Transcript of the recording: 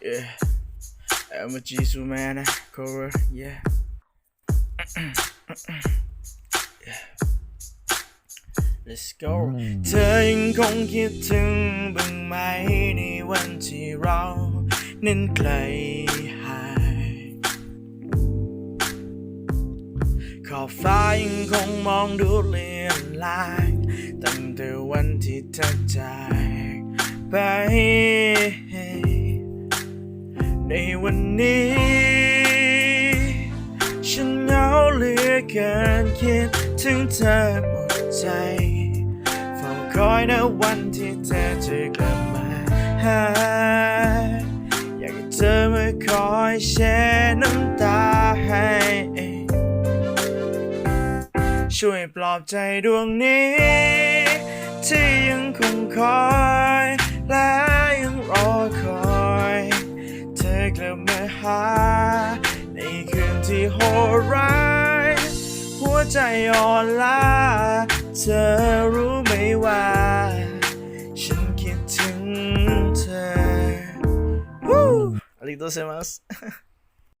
Yeah. I'm a Jesus man, cover, yeah. yeah. Let's go เธอยังคงคิดถึงบ้างไหมในวันที่เรานั้นไกลห่างขอบฟ้ายังคงมองดูเลือนลางตั้งแต่วันที่เธอจากไป ในวันนี้ ฉันเหงาเหลือเกินคิดถึงเธอหมดใจเฝ้าคอยนะวันที่เธอจะกลับมาหาอยากให้เธอมาคอยแช่น้ำตาให้ ช่วยปลอบใจดวงนี้ ที่ยังคงคอยา ในคืนที่โหดร้าย หัวใจอ่อนล้า เธอรู้ไหมว่า ฉันคิดถึงเธอ Woo! ありがとうございます。